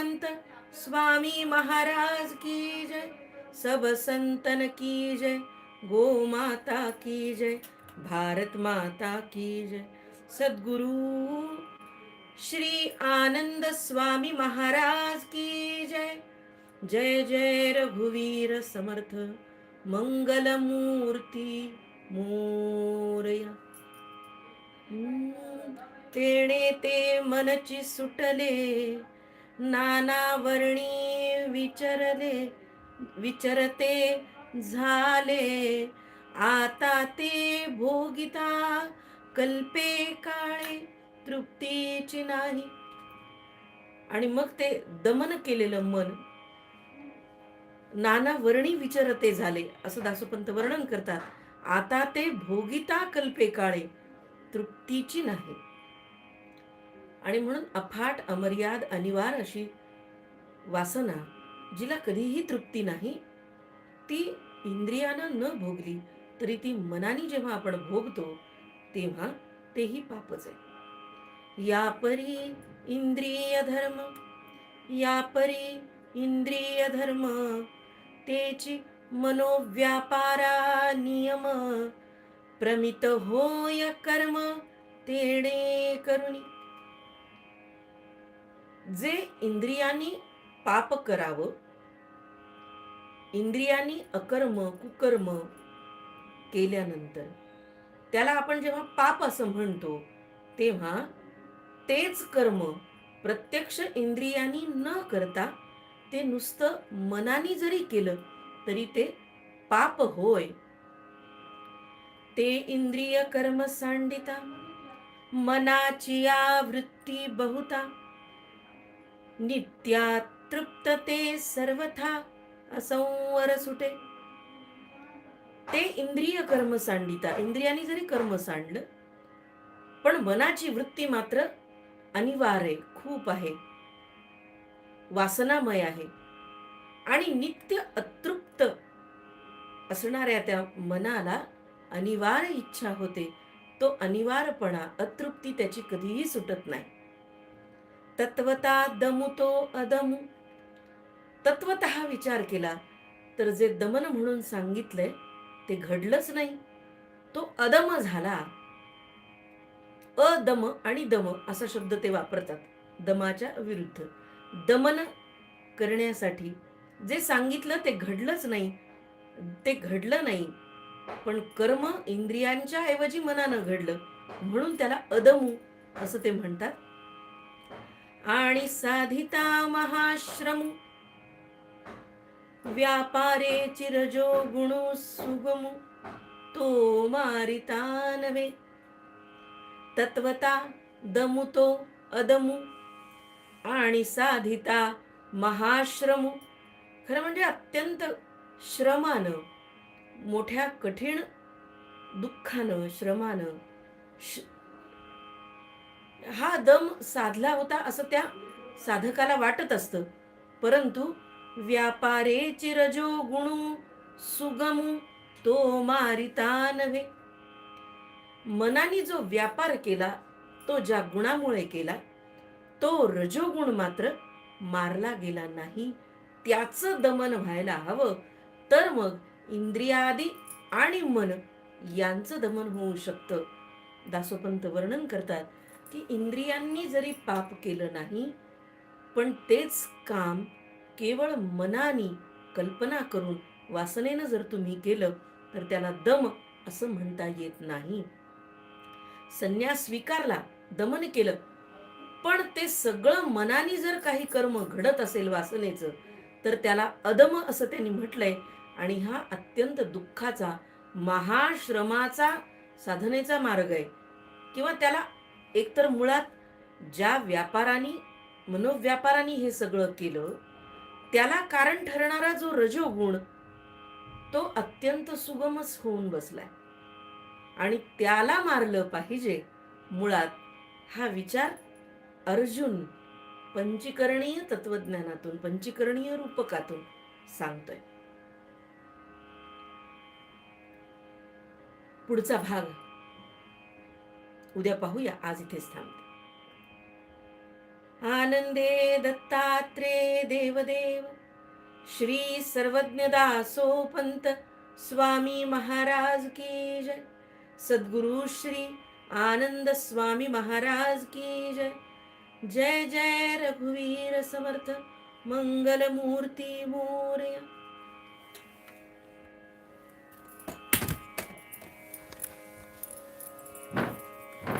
पंत स्वामी महाराज की जय। सब संतन की जय गो माता की जय भारत माता की जय। सद्गुरु श्री आनंद स्वामी महाराज की जय। जय जय रघुवीर समर्थ मंगलमूर्ती मोरया। तेणे ते मनची सुटले नाना वर्णी विचरले विचरते झाले. आता ते भोगिता कल्पे काळे तृप्तीची नाही. आणि मग ते दमन केलेलं मन नाना वर्णी विचरते झाले असं दासोपंत वर्णन करतात. आता ते भोगिता कल्पे काळे तृप्तीची नाही. आणि म्हणून अफाट अमर्याद अनिवार अशी वासना जिला कधीही तृप्ती नाही ती इंद्रियानं न भोगली तरी ती मनाने जेव्हा आपण भोगतो तेव्हा तेही पापच आहे. या परी इंद्रिय धर्म या परी इंद्रिय धर्म तेची मनोव्यापारा नियम प्रमित होय कर्म तेणे करुणी. जे इंद्रियांनी पाप करावं इंद्रियांनी अकर्म कुकर्म केल्यानंतर त्याला आपण जेव्हा पाप असं म्हणतो तेव्हा तेच कर्म प्रत्यक्ष इंद्रियांनी न करता ते नुसतं मनाने जरी केलं तरी ते पाप होय. ते इंद्रिय कर्म सांडिता मनाची आवृत्ती बहुता नित्या तृप्तते सर्वथा असंवर सुटे. ते इंद्रिय कर्म सांडिता. इंद्रियानी जरी कर्म सांडलं पण मनाची वृत्ती मात्र अनिवार्य खूप आहे. वासनामय आहे. आणि नित्य अतृप्त असणाऱ्या त्या मनाला अनिवार्य इच्छा होते. तो अनिवार्यपणा अतृप्ती त्याची कधीही सुटत नाही. तत्वता दमु तो अदमू. तत्वत विचार केला तर जे दमन म्हणून सांगितलंय ते घडलंच नाही. तो अदम झाला. अदम आणि दम असा शब्द ते वापरतात दमाच्या विरुद्ध. दमन करण्यासाठी जे सांगितलं ते घडलंच नाही. ते घडलं नाही पण कर्म इंद्रियांच्या ऐवजी मनानं घडलं म्हणून त्याला अदमू असं ते म्हणतात. आणि साधिता महाश्रम। व्यापारे चिरजो गुणू सुगमू तो मारिता नवे तत्वता दमु तो अदमु आणि साधिता महाश्रमु। खरं म्हणजे अत्यंत श्रमानं मोठ्या कठीण दुःखानं श्रमानं श- हा दम साधला होता असं त्या साधकाला वाटत असतं. परंतु व्यापारे चिरजो गुणू सुगमू तो मारिता नव्हे मनाने जो व्यापार केला तो ज्या गुणामुळे केला तो रजोगुण मात्र मारला गेला नाही. त्याचं दमन व्हायला हवं तर मग इंद्रियादी आणि मन यांचं दमन होऊ शकतं. दासोपंत वर्णन करतात की इंद्रियांनी जरी पाप केलं नाही पण तेच काम केवळ मनानी कल्पना करून वासनेनं जर तुम्ही केलं तर त्याला दम असं म्हणता येत नाही. संन्यास स्वीकारला दमन केलं पण ते सगळं मनाने जर काही कर्म घडत असेल वासनेचं तर त्याला अदम असं त्यांनी म्हटलंय आणि हा अत्यंत दुःखाचा महाश्रमाचा साधनेचा मार्ग आहे. किंवा त्याला एकतर मुळात ज्या व्यापाराने मनोव्यापाराने हे सगळं केलं त्याला कारण ठरणारा जो रजोगुण तो अत्यंत सुगमच होऊन बसलाय. आणि त्याला मारलं पाहिजे मुळात हा विचार अर्जुन पंचीकरणीय तत्वज्ञानातून पंचीकरणीय रूपकातून सांगतोय. पुढचा भाग. उद्या पाहूया. आज इथेच थांबते आनंदे दत्तात्रे देवदेव श्री सर्वज्ञ दासोपंत स्वामी महाराज की जय. सद्गुरु श्री आनंद स्वामी महाराज की जय. जय जय रघुवीर समर्थ मंगल मूर्ती मोरया.